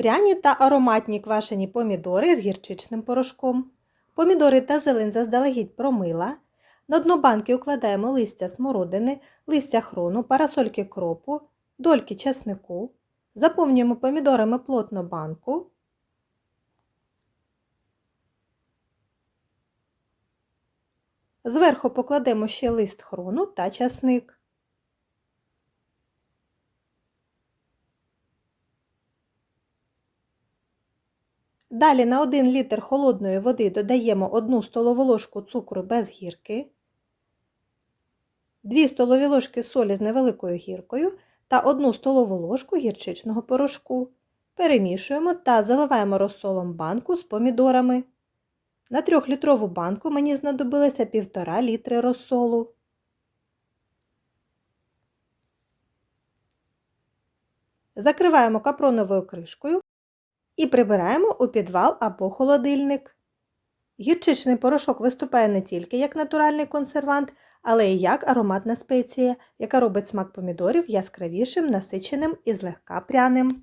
Пряні та ароматні квашені помідори з гірчичним порошком. Помідори та зелень заздалегідь промила. На дно банки укладаємо листя смородини, листя хрону, парасольки кропу, дольки часнику. Заповнюємо помідорами плотно банку. Зверху покладемо ще лист хрону та часник. Далі на 1 літр холодної води додаємо 1 столову ложку цукру без гірки, 2 столові ложки солі з невеликою гіркою та 1 столову ложку гірчичного порошку. Перемішуємо та заливаємо розсолом банку з помідорами. На 3-літрову банку мені знадобилося 1,5 літри розсолу. Закриваємо капроновою кришкою і прибираємо у підвал або холодильник. Гірчичний порошок виступає не тільки як натуральний консервант, але й як ароматна спеція, яка робить смак помідорів яскравішим, насиченим і злегка пряним.